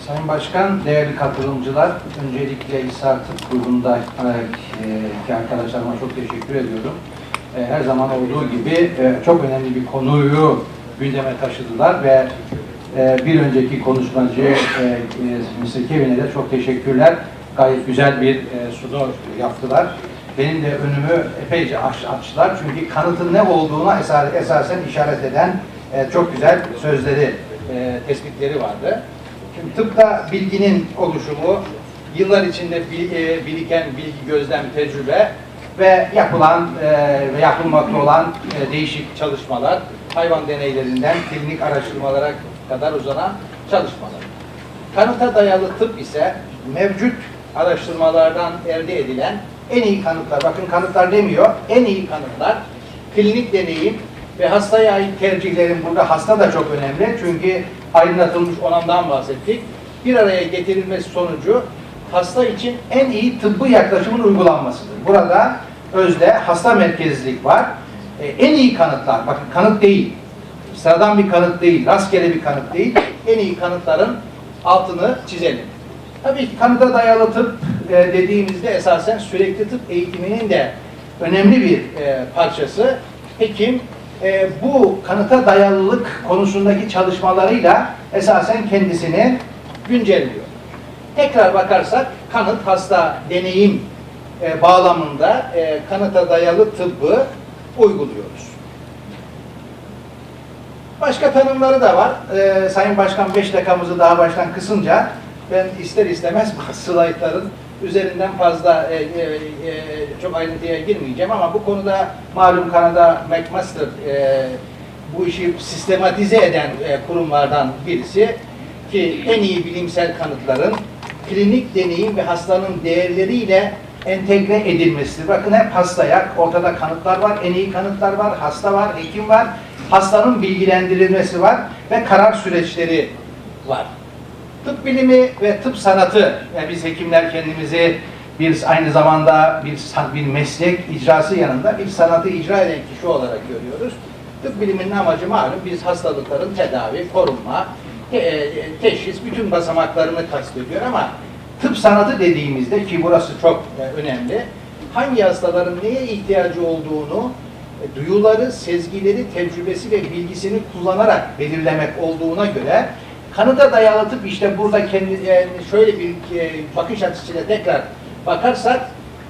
Sayın Başkan, değerli katılımcılar, öncelikle İsa Tıp Kurulu'nda e, arkadaşlarıma çok teşekkür ediyorum. E, Her zaman olduğu gibi e, çok önemli bir konuyu gündeme taşıdılar ve bir önceki konuşmacı Mr. Kevin'e de çok teşekkürler. Gayet güzel bir sunum yaptılar. Benim de önümü epeyce aç, açtılar çünkü kanıtın ne olduğuna esas, esasen işaret eden çok güzel sözleri, tespitleri vardı. Şimdi tıpta bilginin oluşumu, yıllar içinde e, biriken bilgi, gözlem, tecrübe ve yapılan e, ve yapılmakta olan e, değişik çalışmalar, hayvan deneylerinden klinik araştırmalara kadar uzanan çalışmalar. Kanıta dayalı tıp ise mevcut araştırmalardan elde edilen en iyi kanıtlar, bakın kanıtlar demiyor, en iyi kanıtlar, klinik deneyim ve hastaya ait tercihlerin burada hasta da çok önemli çünkü aydınlatılmış olandan bahsettik. Bir araya getirilmesi sonucu hasta için en iyi tıbbi yaklaşımın uygulanmasıdır. Burada özde hasta merkezlilik var. E, en iyi kanıtlar, bakın kanıt değil, sıradan bir kanıt değil, rastgele bir kanıt değil, en iyi kanıtların altını çizelim. Tabii ki kanıta dayalı tıp e, dediğimizde esasen sürekli tıp eğitiminin de önemli bir e, parçası. Hekim e, bu kanıta dayalılık konusundaki çalışmalarıyla esasen kendisini güncelliyor. Tekrar bakarsak kanıt hasta deneyim e, bağlamında e, kanıta dayalı tıbbı uyguluyoruz. Başka tanımları da var. Ee, Sayın Başkan 5 dakikamızı daha baştan kısınca ben ister istemez slaytların üzerinden fazla e, e, e, çok ayrıntıya girmeyeceğim ama bu konuda malum Kanada McMaster e, bu işi sistematize eden e, kurumlardan birisi ki en iyi bilimsel kanıtların klinik deneyim ve hastanın değerleriyle entegre edilmesidir. Bakın hep hastaya, ortada kanıtlar var, en iyi kanıtlar var, hasta var, hekim var, hastanın bilgilendirilmesi var ve karar süreçleri var. Tıp bilimi ve tıp sanatı, yani biz hekimler kendimizi bir aynı zamanda bir bir meslek icrası yanında bir sanatı icra eden kişi olarak görüyoruz. Tıp biliminin amacı malum biz hastalıkların tedavi, korunma, e, teşhis bütün basamaklarını kastediyor ama tıp sanatı dediğimizde ki burası çok e, önemli. Hangi hastaların neye ihtiyacı olduğunu e, duyuları, sezgileri, tecrübesi ve bilgisini kullanarak belirlemek olduğuna göre kanıta dayalı tıp işte burada kendi yani şöyle bir e, bakış açısıyla tekrar bakarsak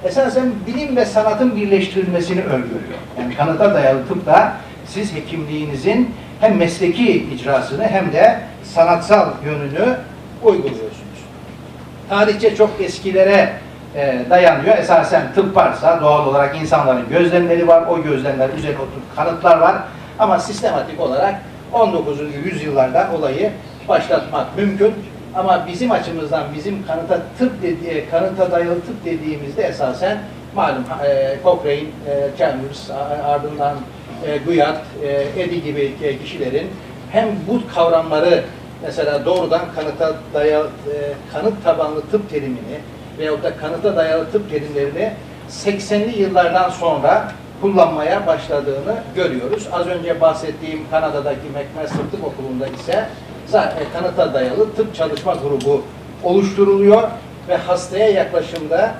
esasen bilim ve sanatın birleştirilmesini öngörüyor. Yani kanıta dayalı tıp da siz hekimliğinizin hem mesleki icrasını hem de sanatsal yönünü uyguluyorsunuz. Tarihçe çok eskilere e, dayanıyor. Esasen tıp varsa doğal olarak insanların gözlemleri var. O gözlemler üzerine oturup kanıtlar var. Ama sistematik olarak 19. yüzyıllarda olayı başlatmak mümkün. Ama bizim açımızdan bizim kanıta tıp dedi, kanıta dayalı tıp dediğimizde esasen malum e, Cochrane, e, Chambers, ardından e, Guyat, e, Eddy gibi e, kişilerin hem bu kavramları mesela doğrudan kanıta dayalı e, kanıt tabanlı tıp terimini veyahut da kanıta dayalı tıp terimlerini 80'li yıllardan sonra kullanmaya başladığını görüyoruz. Az önce bahsettiğim Kanada'daki McMaster Tıp Okulu'nda ise zaten kanıta dayalı tıp çalışma grubu oluşturuluyor ve hastaya yaklaşımda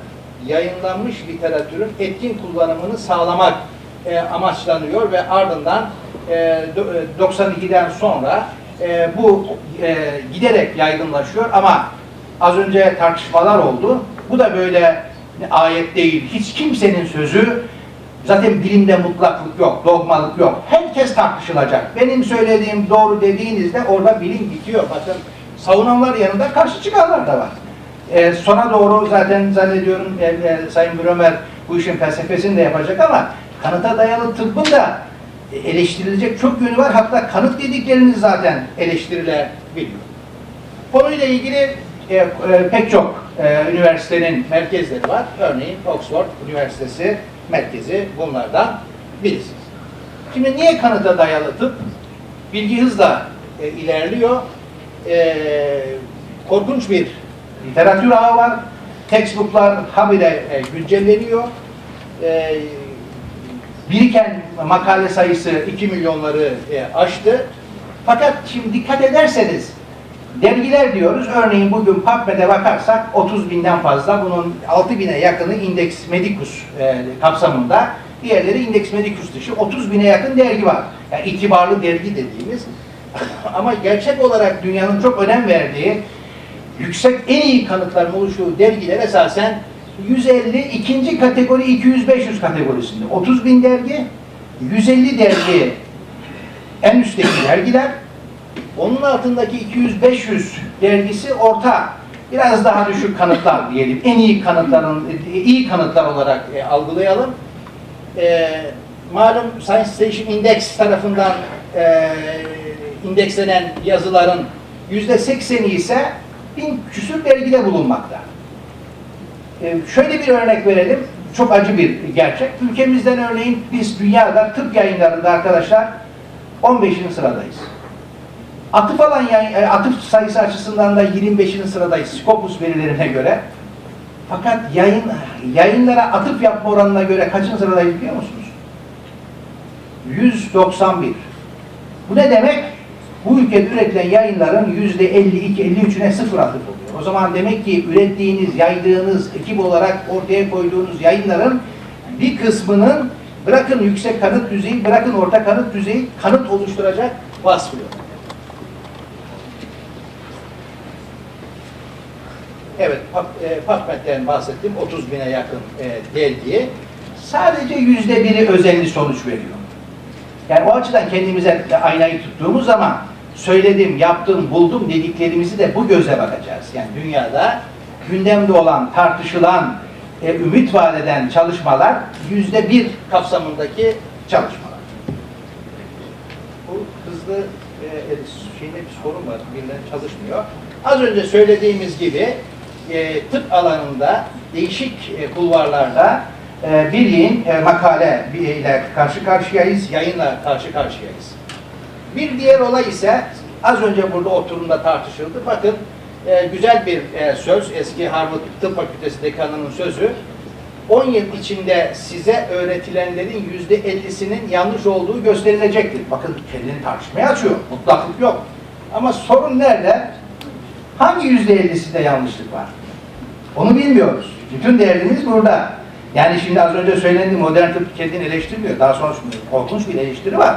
yayınlanmış literatürün etkin kullanımını sağlamak e, amaçlanıyor ve ardından e, do- e, 92'den sonra e, bu e, giderek yaygınlaşıyor ama az önce tartışmalar oldu. Bu da böyle ayet değil. Hiç kimsenin sözü zaten bilimde mutlaklık yok, dogmalık yok. Herkes tartışılacak. Benim söylediğim doğru dediğinizde orada bilim bitiyor. Bakın savunanlar yanında karşı çıkanlar da var. E, sona doğru zaten zannediyorum e, e, Sayın Brömer bu işin felsefesini de yapacak ama kanıta dayalı tıbbın da eleştirilecek çok yönü var. Hatta kanıt dedikleriniz zaten eleştirilebiliyor. Konuyla ilgili e, e, pek çok e, üniversitenin merkezleri var. Örneğin Oxford Üniversitesi merkezi bunlardan birisi. Şimdi niye kanıta dayalı tıp? Bilgi hızla e, ilerliyor. E, korkunç bir literatür ağı var. Textbooklar habire e, güncelleniyor. E, biriken makale sayısı 2 milyonları e, aştı. Fakat şimdi dikkat ederseniz Dergiler diyoruz. Örneğin bugün PubMed'e bakarsak 30 binden fazla, bunun 6 bine yakını Index Medicus e, kapsamında. Diğerleri Index Medicus dışı 30 bine yakın dergi var. Yani itibarlı dergi dediğimiz. Ama gerçek olarak dünyanın çok önem verdiği, yüksek en iyi kanıtların oluştuğu dergiler esasen 150 ikinci kategori 200-500 kategorisinde. 30 bin dergi, 150 dergi en üstteki dergiler, onun altındaki 200-500 dergisi orta, biraz daha düşük kanıtlar diyelim. En iyi kanıtların, iyi kanıtlar olarak e, algılayalım. E, malum Science Station Index tarafından e, indekslenen yazıların yüzde sekseni ise bin küsür dergide bulunmakta. E, şöyle bir örnek verelim. Çok acı bir gerçek. Ülkemizden örneğin biz dünyada tıp yayınlarında arkadaşlar 15. sıradayız. Atıf alan yayın, e, atıf sayısı açısından da 25. sıradayız Scopus verilerine göre. Fakat yayın yayınlara atıf yapma oranına göre kaçıncı sıradayız biliyor musunuz? 191. Bu ne demek? Bu ülkede üretilen yayınların yüzde 52-53'üne sıfır atıf oluyor. O zaman demek ki ürettiğiniz, yaydığınız, ekip olarak ortaya koyduğunuz yayınların bir kısmının bırakın yüksek kanıt düzeyi, bırakın orta kanıt düzeyi, kanıt oluşturacak vasfı yok. Evet, Pub- PubMed'den bahsettim. 30 bine yakın e, dergiye. Sadece yüzde biri özenli sonuç veriyor. Yani o açıdan kendimize de aynayı tuttuğumuz zaman söyledim, yaptım, buldum dediklerimizi de bu gözle bakacağız. Yani dünyada gündemde olan, tartışılan, e, ümit vaat eden çalışmalar yüzde bir kapsamındaki çalışmalar. Bu hızlı e, e, şeyinde bir sorun var, birden çalışmıyor. Az önce söylediğimiz gibi e, tıp alanında değişik e, kulvarlarda e, birliğin e, makale ile karşı karşıyayız, yayınla karşı karşıyayız. Bir diğer olay ise az önce burada oturumda tartışıldı. Bakın e, güzel bir e, söz, eski Harvard Tıp Fakültesi dekanının sözü. 10 yıl içinde size öğretilenlerin yüzde 50'sinin yanlış olduğu gösterilecektir. Bakın kendini tartışmaya açıyor. Mutlaklık yok. Ama sorun nerede? Hangi yüzde 50'sinde yanlışlık var? Onu bilmiyoruz. Bütün derdimiz burada. Yani şimdi az önce söylendi modern tıp kendini eleştirmiyor. Daha sonra korkunç bir eleştiri var.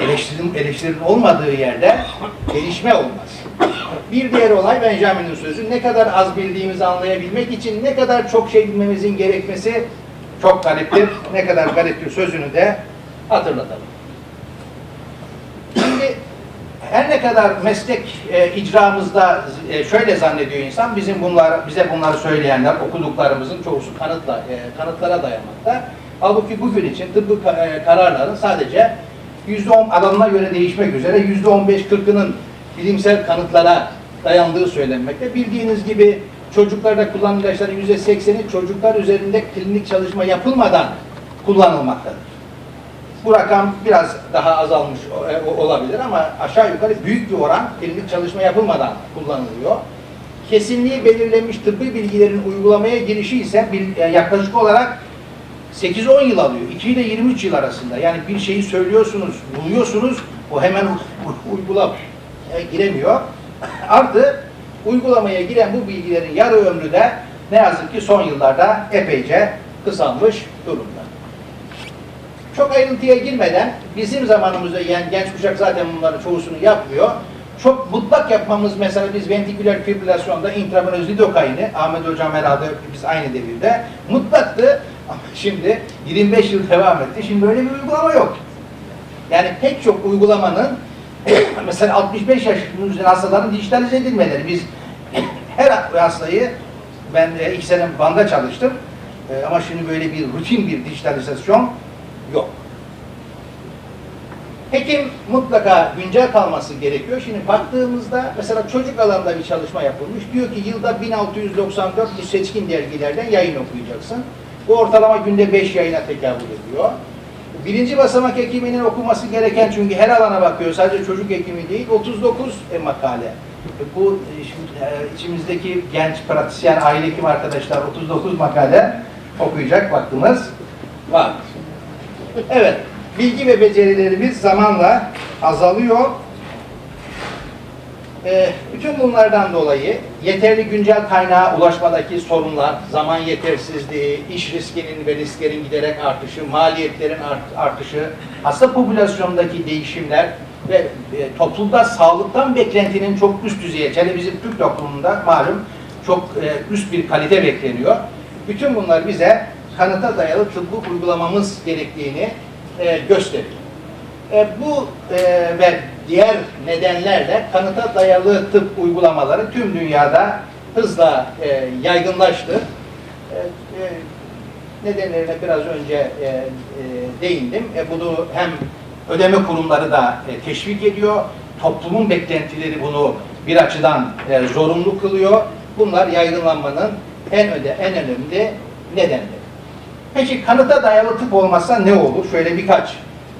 Eleştirin, eleştirinin olmadığı yerde gelişme olmaz. Bir diğer olay Benjamin'in sözü. Ne kadar az bildiğimizi anlayabilmek için ne kadar çok şey bilmemizin gerekmesi çok gariptir. Ne kadar gariptir sözünü de hatırlatalım. Şimdi her ne kadar meslek e, icramızda e, şöyle zannediyor insan, bizim bunlar bize bunları söyleyenler okuduklarımızın çoğusu kanıtla e, kanıtlara dayanmakta. Halbuki bugün için tıbbi e, kararların sadece %10 alanına göre değişmek üzere %15-40'ının bilimsel kanıtlara dayandığı söylenmekte. Bildiğiniz gibi çocuklarda kullanılan ilaçların %80'i çocuklar üzerinde klinik çalışma yapılmadan kullanılmaktadır. Bu rakam biraz daha azalmış o- olabilir ama aşağı yukarı büyük bir oran klinik çalışma yapılmadan kullanılıyor. Kesinliği belirlenmiş tıbbi bilgilerin uygulamaya girişi ise e, yaklaşık olarak 8-10 yıl alıyor. 2 ile 23 yıl arasında. Yani bir şeyi söylüyorsunuz, buluyorsunuz, o hemen uygulamaya giremiyor. Artı uygulamaya giren bu bilgilerin yarı ömrü de ne yazık ki son yıllarda epeyce kısalmış durumda. Çok ayrıntıya girmeden bizim zamanımızda yani genç kuşak zaten bunların çoğusunu yapmıyor. Çok mutlak yapmamız mesela biz ventriküler fibrilasyonda intravenöz lidokaini Ahmet Hocam herhalde biz aynı devirde mutlaktı ama şimdi 25 yıl devam etti. Şimdi böyle bir uygulama yok. Yani pek çok uygulamanın mesela 65 yaş üzeri hastaların dijitalize edilmeleri. Biz her hastayı ben e, iki sene Van'da çalıştım E, ama şimdi böyle bir rutin bir dijitalizasyon yok. Hekim mutlaka güncel kalması gerekiyor. Şimdi baktığımızda mesela çocuk alanında bir çalışma yapılmış. Diyor ki yılda 1694 bu seçkin dergilerden yayın okuyacaksın. Bu ortalama günde 5 yayına tekabül ediyor. Birinci basamak hekiminin okuması gereken çünkü her alana bakıyor. Sadece çocuk hekimi değil 39 e, makale. E, Bu e, şimdi, içimizdeki genç pratisyen aile hekim arkadaşlar 39 makale okuyacak vaktimiz var. Evet, bilgi ve becerilerimiz zamanla azalıyor. Ee, bütün bunlardan dolayı yeterli güncel kaynağa ulaşmadaki sorunlar, zaman yetersizliği, iş riskinin ve risklerin giderek artışı, maliyetlerin art- artışı, hasta popülasyondaki değişimler ve e, toplumda sağlıktan beklentinin çok üst düzeye, hele bizim Türk toplumunda malum çok e, üst bir kalite bekleniyor. Bütün bunlar bize kanıta dayalı tıbbı uygulamamız gerektiğini e, gösteriyor. E, bu e, ve diğer nedenlerle kanıta dayalı tıp uygulamaları tüm dünyada hızla e, yaygınlaştı. E, e, nedenlerine biraz önce e, e, değindim. E, bunu hem ödeme kurumları da e, teşvik ediyor, toplumun beklentileri bunu bir açıdan e, zorunlu kılıyor. Bunlar yaygınlanmanın en öde, en önemli nedenleri. Peki kanıta dayalı tıp olmazsa ne olur? Şöyle birkaç.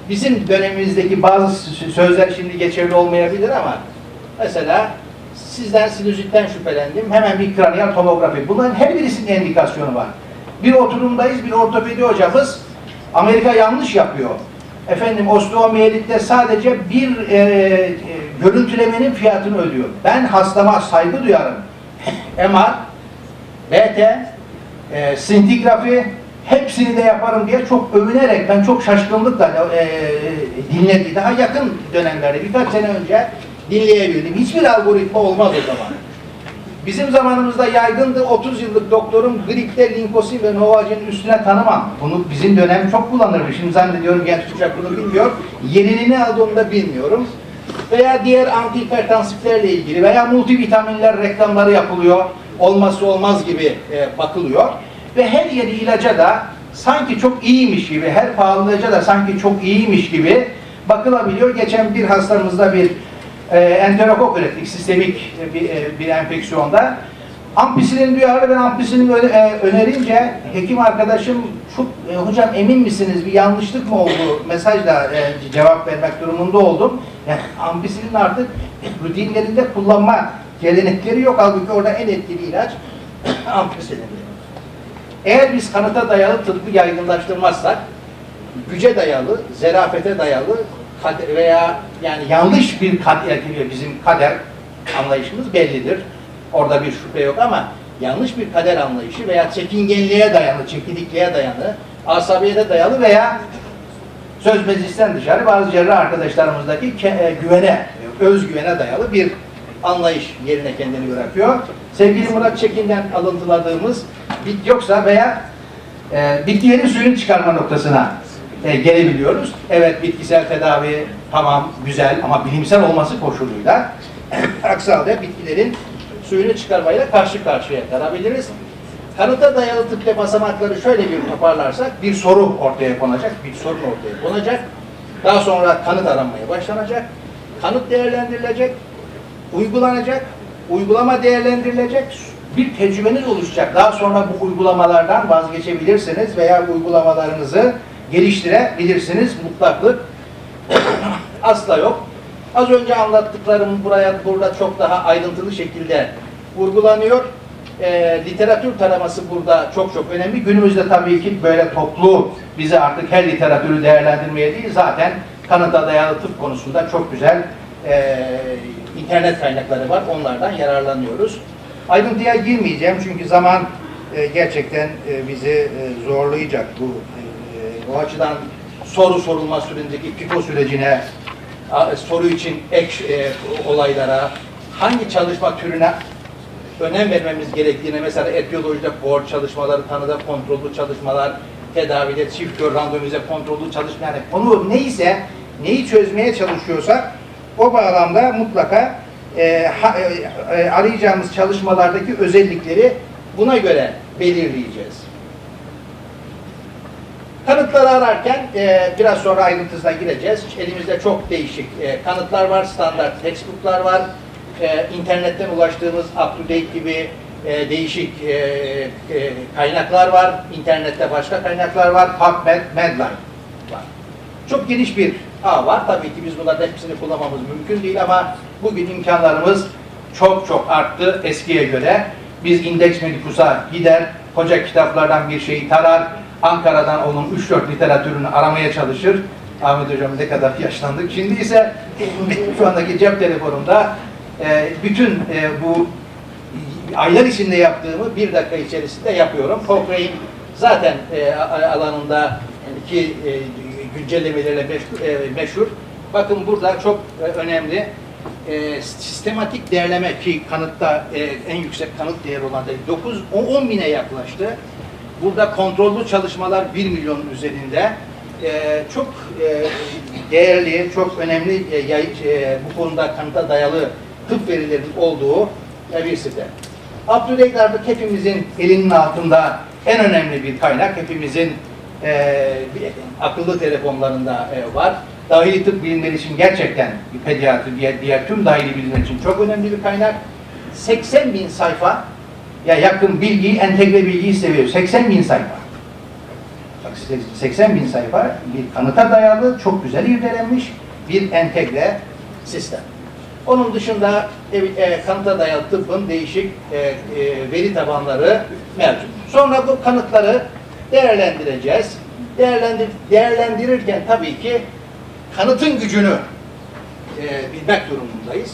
Bizim dönemimizdeki bazı sözler şimdi geçerli olmayabilir ama mesela sizden sinüzitten şüphelendim. Hemen bir kraniyal tomografi. Bunların her birisinin endikasyonu var. Bir oturumdayız, bir ortopedi hocamız Amerika yanlış yapıyor. Efendim osteomiyelitte sadece bir e, e, görüntülemenin fiyatını ödüyor. Ben hastama saygı duyarım. MR, BT, e, sintigrafi hepsini de yaparım diye çok övünerek ben çok şaşkınlıkla e, dinledi. Daha yakın dönemlerde birkaç sene önce dinleyebildim. Hiçbir algoritma olmaz o zaman. Bizim zamanımızda yaygındı 30 yıllık doktorum gripte linkosin ve novacin üstüne tanımam. Bunu bizim dönem çok kullanırdı. Şimdi zannediyorum genç kuşak bunu bilmiyor. Yerini ne aldığını bilmiyorum. Veya diğer antihipertansiflerle ilgili veya multivitaminler reklamları yapılıyor. Olmazsa olmaz gibi e, bakılıyor. Ve her yeni ilaca da sanki çok iyiymiş gibi, her pahalı ilaca da sanki çok iyiymiş gibi bakılabiliyor. Geçen bir hastamızda bir e, enterokok ürettik sistemik e, bir, e, bir enfeksiyonda. Ampisilim duyarlı ben ampisilim ö- e, önerince hekim arkadaşım çok e, hocam emin misiniz bir yanlışlık mı oldu mesajla e, cevap vermek durumunda oldum. Yani ampisilim artık rutinlerinde kullanma gelenekleri yok. Halbuki orada en etkili ilaç ampisilim. Eğer biz kanıta dayalı tıbbı yaygınlaştırmazsak güce dayalı, zerafete dayalı veya yani yanlış bir kader bizim kader anlayışımız bellidir. Orada bir şüphe yok ama yanlış bir kader anlayışı veya çekingenliğe dayalı, çekinikliğe dayalı, asabiyete dayalı veya söz meclisten dışarı bazı cerrah arkadaşlarımızdaki e, güvene, özgüvene dayalı bir anlayış yerine kendini bırakıyor. Sevgili Murat Çekin'den alıntıladığımız bit yoksa veya e, bitkilerin suyunu çıkarma noktasına e, gelebiliyoruz. Evet bitkisel tedavi tamam güzel ama bilimsel olması koşuluyla aksi bitkilerin suyunu çıkarmayla karşı karşıya kalabiliriz. Kanıta dayalı tıp basamakları şöyle bir toparlarsak bir soru ortaya konacak, bir sorun ortaya konacak. Daha sonra kanıt aranmaya başlanacak. Kanıt değerlendirilecek, uygulanacak, uygulama değerlendirilecek, bir tecrübeniz oluşacak. Daha sonra bu uygulamalardan vazgeçebilirsiniz veya uygulamalarınızı geliştirebilirsiniz. Mutlaklık asla yok. Az önce anlattıklarım buraya burada çok daha ayrıntılı şekilde vurgulanıyor. Ee, literatür taraması burada çok çok önemli. Günümüzde tabii ki böyle toplu bize artık her literatürü değerlendirmeye değil zaten kanıta dayalı tıp konusunda çok güzel e, internet kaynakları var. Onlardan yararlanıyoruz. Ayrıntıya girmeyeceğim çünkü zaman e, gerçekten e, bizi e, zorlayacak bu e, o açıdan soru sorulma sürecindeki FIFO sürecine a- soru için ek e, olaylara hangi çalışma türüne önem vermemiz gerektiğine mesela etiyolojide board çalışmaları, tanıda kontrollü çalışmalar, tedavide çift kör randomize kontrollü çalışma yani konu neyse neyi çözmeye çalışıyorsak o bağlamda mutlaka e, ha- e, e, arayacağımız çalışmalardaki özellikleri buna göre belirleyeceğiz. Kanıtları ararken e, biraz sonra ayrıntısına gireceğiz. Elimizde çok değişik e, kanıtlar var, standart textbooklar var. E, internetten ulaştığımız up-to-date gibi e, değişik e, e, kaynaklar var. İnternette başka kaynaklar var. PubMed, Medline var. Çok geniş bir ağ var. Tabii ki biz bunların hepsini kullanmamız mümkün değil ama bugün imkanlarımız çok çok arttı eskiye göre. Biz Index Medicus'a gider, koca kitaplardan bir şeyi tarar, Ankara'dan onun 3-4 literatürünü aramaya çalışır. Ahmet Hocam ne kadar yaşlandık. Şimdi ise şu andaki cep telefonunda e, bütün e, bu aylar içinde yaptığımı bir dakika içerisinde yapıyorum. Cochrane zaten e, alanında ki e, güncellemelerle meşhur, e, meşhur. Bakın burada çok e, önemli e, sistematik değerleme ki kanıtta e, en yüksek kanıt değeri olan da 9 10 bine yaklaştı. Burada kontrollü çalışmalar 1 milyonun üzerinde. E, çok e, değerli, çok önemli e, e, bu konuda kanıta dayalı tıp verilerinin olduğu e, bir site. Artık hepimizin elinin altında en önemli bir kaynak. Hepimizin e, akıllı telefonlarında e, var. Dahili tıp bilimleri için gerçekten pediatri, diğer, diğer tüm dahili bilimler için çok önemli bir kaynak. 80 bin sayfa ya yakın bilgiyi, entegre bilgiyi seviyor. 80 bin sayfa. Bak size 80 bin sayfa bir kanıta dayalı, çok güzel irdelenmiş bir entegre sistem. Onun dışında e, e, kanıta dayalı tıbbın değişik e, e, veri tabanları mevcut. Sonra bu kanıtları değerlendireceğiz. Değerlendir, değerlendirirken tabii ki kanıtın gücünü e, bilmek durumundayız.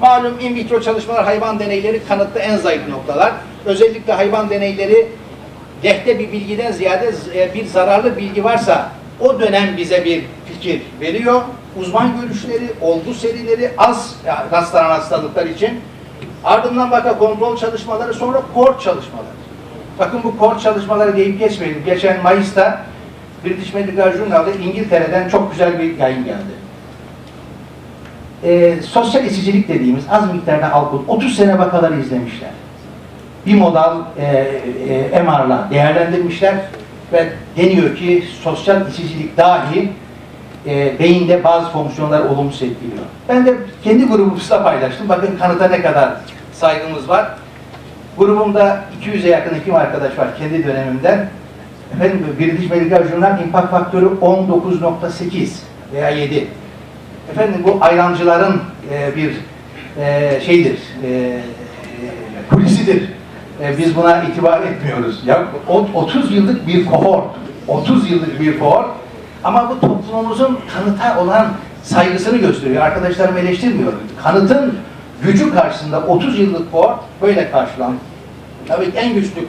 Malum in vitro çalışmalar, hayvan deneyleri kanıtta en zayıf noktalar. Özellikle hayvan deneyleri lehte bir bilgiden ziyade e, bir zararlı bilgi varsa o dönem bize bir fikir veriyor. Uzman görüşleri, olgu serileri az ya, rastlanan hastalıklar için. Ardından vaka kontrol çalışmaları, sonra kort çalışmaları. Bakın bu kort çalışmaları deyip geçmeyelim. Geçen Mayıs'ta British Medical Journal'da İngiltere'den çok güzel bir yayın geldi. Ee, sosyal içicilik dediğimiz az miktarda alkol 30 sene vakaları izlemişler bir modal e, e, MR'la değerlendirmişler ve deniyor ki sosyal içicilik dahi e, beyinde bazı fonksiyonları olumsuz etkiliyor. Ben de kendi grubumuzda paylaştım. Bakın kanıta ne kadar saygımız var. Grubumda 200'e yakın hekim arkadaş var kendi dönemimden. Efendim British Medical Journal impact faktörü 19.8 veya 7. Efendim bu ayrancıların e, bir e, şeydir, e, e, polisidir. E, biz buna itibar etmiyoruz. Ya o- 30 yıllık bir kohort, 30 yıllık bir kohort ama bu toplumumuzun kanıta olan saygısını gösteriyor. Arkadaşlarım eleştirmiyorum. Kanıtın gücü karşısında 30 yıllık kohort böyle karşılandı. Tabii en güçlü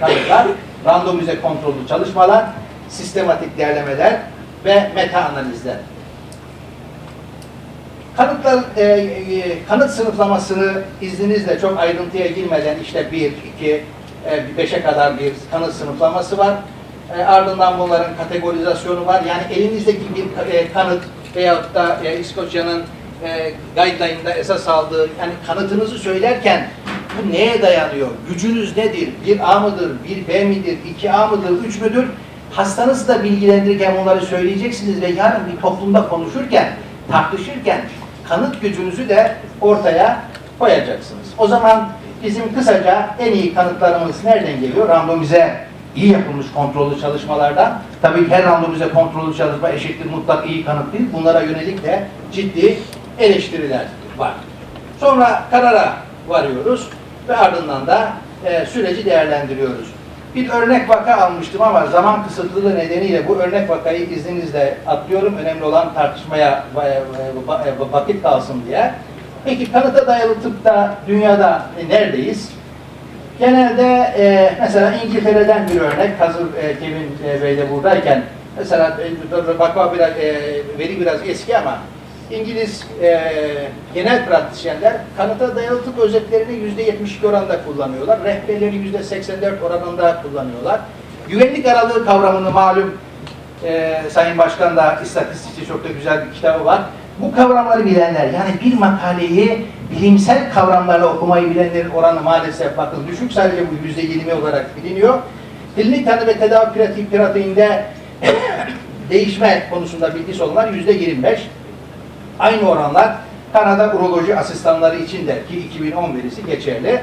kanıtlar, randomize kontrollü çalışmalar, sistematik değerlemeler ve meta analizler. Kanıtlar, e, e, kanıt sınıflamasını izninizle çok ayrıntıya girmeden işte bir, iki, e, beşe kadar bir kanıt sınıflaması var. E, ardından bunların kategorizasyonu var. Yani elinizdeki bir e, kanıt veyahut da e, İskoçya'nın e, guideline'da esas aldığı yani kanıtınızı söylerken bu neye dayanıyor? Gücünüz nedir? Bir A mıdır? Bir B midir? iki A mıdır? Üç müdür? Hastanızı da bilgilendirirken bunları söyleyeceksiniz ve yarın bir toplumda konuşurken, tartışırken kanıt gücünüzü de ortaya koyacaksınız. O zaman bizim kısaca en iyi kanıtlarımız nereden geliyor? Randomize iyi yapılmış kontrollü çalışmalardan. Tabii her randomize kontrollü çalışma eşittir mutlak iyi kanıt değil. Bunlara yönelik de ciddi eleştiriler var. Sonra karara varıyoruz ve ardından da e, süreci değerlendiriyoruz. Bir örnek vaka almıştım ama zaman kısıtlılığı nedeniyle bu örnek vakayı izninizle atlıyorum. Önemli olan tartışmaya va- va- va- vakit kalsın diye. Peki kanıta dayalı tıpta dünyada e, neredeyiz? Genelde e, mesela İngiltere'den bir örnek, hazır e, Kevin e, Bey de buradayken, mesela e, vaka biraz, e, veri biraz eski ama İngiliz e, genel pratisyenler kanıta dayalı tıp özetlerini yüzde 72 oranında kullanıyorlar. Rehberleri yüzde 84 oranında kullanıyorlar. Güvenlik aralığı kavramını malum e, Sayın Başkan da istatistikçi çok da güzel bir kitabı var. Bu kavramları bilenler yani bir makaleyi bilimsel kavramlarla okumayı bilenlerin oranı maalesef bakın düşük sadece bu yüzde 20 olarak biliniyor. Klinik tanı ve tedavi pratiğinde değişme konusunda bilgisi olanlar yüzde 25. Aynı oranlar Kanada uroloji asistanları için de ki 2010 verisi geçerli.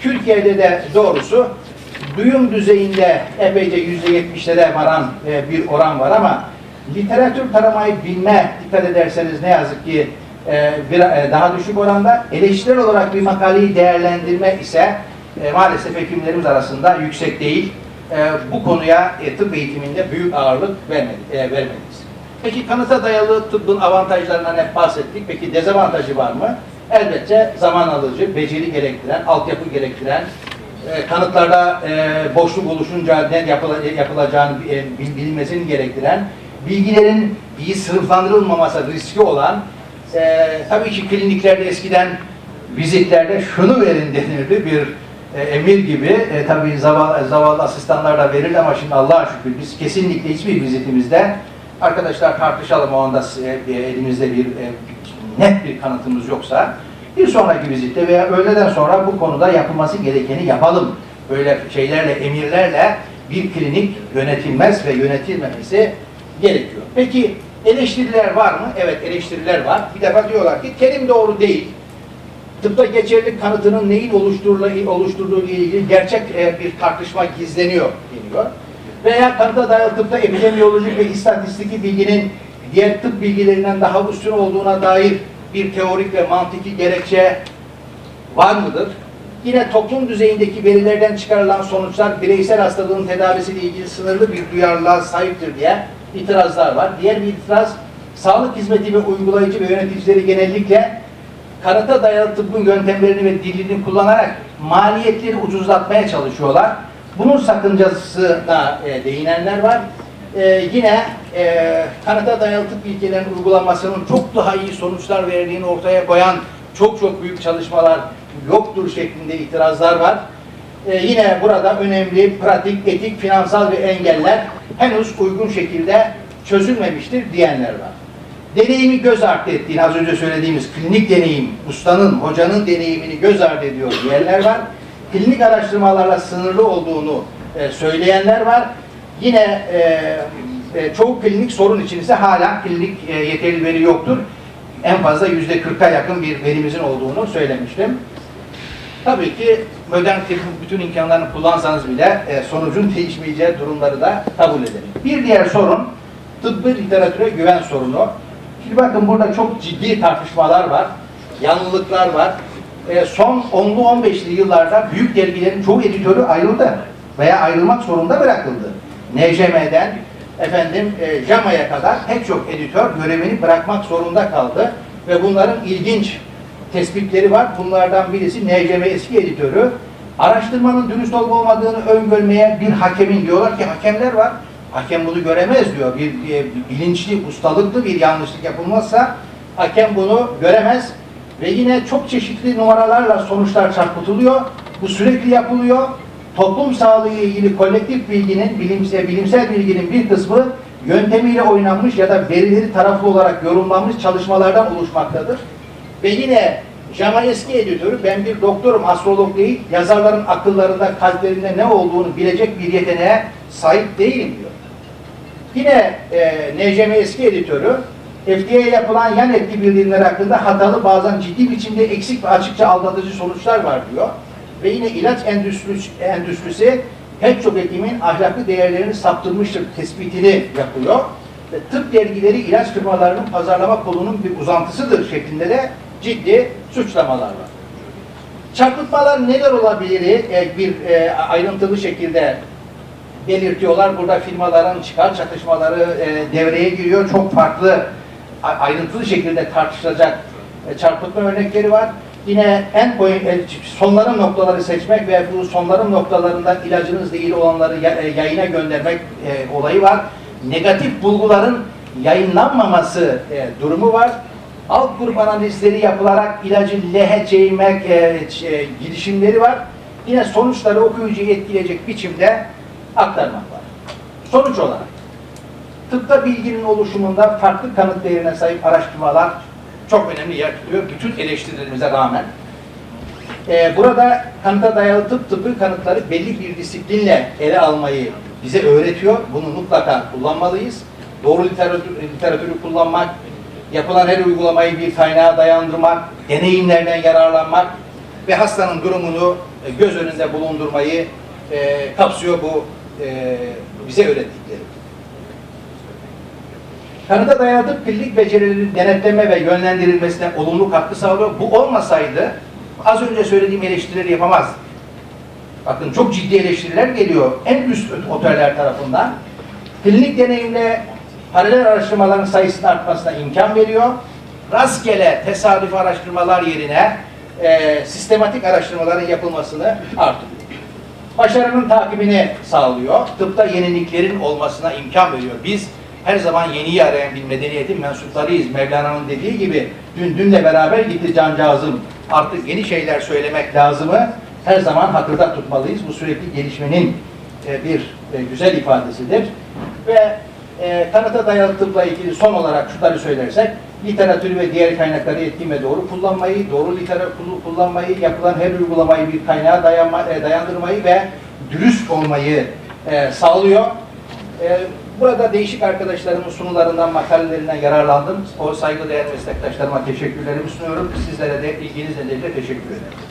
Türkiye'de de doğrusu duyum düzeyinde epeyce yüzde yetmişlere varan e, bir oran var ama literatür taramayı bilme dikkat ederseniz ne yazık ki e, e, daha düşük oranda. Eleştirel olarak bir makaleyi değerlendirme ise maalesef hekimlerimiz arasında yüksek değil. Bu konuya e, tıp eğitiminde büyük ağırlık vermedi, e. Peki kanıta dayalı tıbbın avantajlarından hep bahsettik. Peki dezavantajı var mı? elbette zaman alıcı, beceri gerektiren, altyapı gerektiren, e, kanıtlarda e, boşluk oluşunca ne yapıla- yapılacağını e, bil- bilinmesini gerektiren, bilgilerin iyi sınıflandırılmaması riski olan, e, tabii ki kliniklerde eskiden vizitlerde şunu verin denirdi bir e, emir gibi. E, tabii zavallı, zavallı asistanlar da verirdi ama şimdi Allah'a şükür biz kesinlikle hiçbir vizitimizde arkadaşlar tartışalım o anda elimizde bir e, net bir kanıtımız yoksa bir sonraki vizitte veya öğleden sonra bu konuda yapılması gerekeni yapalım. Böyle şeylerle, emirlerle bir klinik yönetilmez ve yönetilmemesi gerekiyor. Peki eleştiriler var mı? Evet eleştiriler var. Bir defa diyorlar ki terim doğru değil. Tıpta geçerlilik kanıtının neyin oluşturduğu, oluşturduğu ile ilgili gerçek e, bir tartışma gizleniyor deniyor. Veya kanıta dayalı tıpta epidemiyolojik ve istatistiki bilginin diğer tıp bilgilerinden daha üstün olduğuna dair bir teorik ve mantiki gerekçe var mıdır? Yine toplum düzeyindeki verilerden çıkarılan sonuçlar bireysel hastalığın tedavisiyle ilgili sınırlı bir duyarlılığa sahiptir diye itirazlar var. Diğer bir itiraz, sağlık hizmeti ve uygulayıcı ve yöneticileri genellikle kanıta dayalı tıbbın yöntemlerini ve dilini kullanarak maliyetleri ucuzlatmaya çalışıyorlar. Bunun sakıncasına e, değinenler var. E, yine e, kanıta dayalı tıp ilkelerinin uygulanmasının çok daha iyi sonuçlar verdiğini ortaya koyan çok çok büyük çalışmalar yoktur şeklinde itirazlar var. E, yine burada önemli pratik, etik, finansal ve engeller henüz uygun şekilde çözülmemiştir diyenler var deneyimi göz ardı ettiğini az önce söylediğimiz klinik deneyim, ustanın, hocanın deneyimini göz ardı ediyor diyenler var. Klinik araştırmalarla sınırlı olduğunu e, söyleyenler var. Yine e, e, çoğu klinik sorun için ise hala klinik e, yeterli veri yoktur. En fazla yüzde kırka yakın bir verimizin olduğunu söylemiştim. Tabii ki modern tıbbın bütün imkanlarını kullansanız bile e, sonucun değişmeyeceği durumları da kabul edelim. Bir diğer sorun tıbbi literatüre güven sorunu. Şimdi bakın burada çok ciddi tartışmalar var, yanlılıklar var. E, son 10'lu 15'li yıllarda büyük dergilerin çoğu editörü ayrıldı veya ayrılmak zorunda bırakıldı. NJM'den efendim e, JAMA'ya kadar pek çok editör görevini bırakmak zorunda kaldı ve bunların ilginç tespitleri var. Bunlardan birisi NCM eski editörü. Araştırmanın dürüst olup olmadığını öngörmeye bir hakemin diyorlar ki hakemler var. Hakem bunu göremez diyor. Bir, bir bilinçli, ustalıklı bir yanlışlık yapılmazsa hakem bunu göremez. Ve yine çok çeşitli numaralarla sonuçlar çarpıtılıyor. Bu sürekli yapılıyor. Toplum sağlığı ile ilgili kolektif bilginin, bilimsel, bilimsel bilginin bir kısmı yöntemiyle oynanmış ya da verileri taraflı olarak yorumlanmış çalışmalardan oluşmaktadır. Ve yine JAMA eski editörü, ben bir doktorum, astrolog değil, yazarların akıllarında, kalplerinde ne olduğunu bilecek bir yeteneğe sahip değilim diyor. Yine e, NCM eski editörü, FDA'ya yapılan yan etki bildirimleri hakkında hatalı bazen ciddi biçimde eksik ve açıkça aldatıcı sonuçlar var diyor. Ve yine ilaç endüstrisi, endüstrisi pek çok hekimin ahlaklı değerlerini saptırmıştır tespitini yapıyor. Ve tıp dergileri ilaç firmalarının pazarlama kolunun bir uzantısıdır şeklinde de ciddi suçlamalar var. Çarpıtmalar neler olabilir e, bir e, ayrıntılı şekilde belirtiyorlar. Burada firmaların çıkar çatışmaları e, devreye giriyor. Çok farklı ayrıntılı şekilde tartışılacak e, çarpıtma örnekleri var. Yine en e, sonların noktaları seçmek ve bu sonların noktalarından ilacınız değil olanları e, yayına göndermek olayı var. Negatif bulguların yayınlanmaması durumu var. Alt grup analizleri yapılarak ilacı lehe çevirmek girişimleri var. Yine sonuçları okuyucuyu etkileyecek biçimde aktarmak var. Sonuç olarak tıpta bilginin oluşumunda farklı kanıt değerine sahip araştırmalar çok önemli yer tutuyor. Bütün eleştirilerimize rağmen. Ee, burada kanıta dayalı tıp tıbbi kanıtları belli bir disiplinle ele almayı bize öğretiyor. Bunu mutlaka kullanmalıyız. Doğru literatür, literatürü kullanmak, yapılan her uygulamayı bir kaynağa dayandırmak, deneyimlerden yararlanmak ve hastanın durumunu e, göz önünde bulundurmayı e, kapsıyor bu e, bize öğrettikleri. Kanıta dayalı klinik becerilerin denetleme ve yönlendirilmesine olumlu katkı sağlıyor. Bu olmasaydı az önce söylediğim eleştirileri yapamaz. Bakın çok ciddi eleştiriler geliyor en üst oteller tarafından. Klinik deneyimle paralel araştırmaların sayısının artmasına imkan veriyor. rastgele tesadüf araştırmalar yerine e, sistematik araştırmaların yapılmasını artırıyor. Başarının takibini sağlıyor. Tıpta yeniliklerin olmasına imkan veriyor. Biz her zaman yeniyi arayan bir medeniyetin mensuplarıyız. Mevlana'nın dediği gibi dün dünle beraber gitti cancağızım. Artık yeni şeyler söylemek lazımı her zaman hatırda tutmalıyız. Bu sürekli gelişmenin e, bir e, güzel ifadesidir. Ve e, kanıta dayalı tıpla ilgili son olarak şunları söylersek, literatürü ve diğer kaynakları etkin ve doğru kullanmayı, doğru literatürü kullanmayı, yapılan her uygulamayı bir kaynağa dayanma, e, dayandırmayı ve dürüst olmayı e, sağlıyor. E, burada değişik arkadaşlarımın sunularından, makalelerinden yararlandım. O saygıdeğer meslektaşlarıma teşekkürlerimi sunuyorum. Sizlere de ilginiz nedeniyle teşekkür ederim.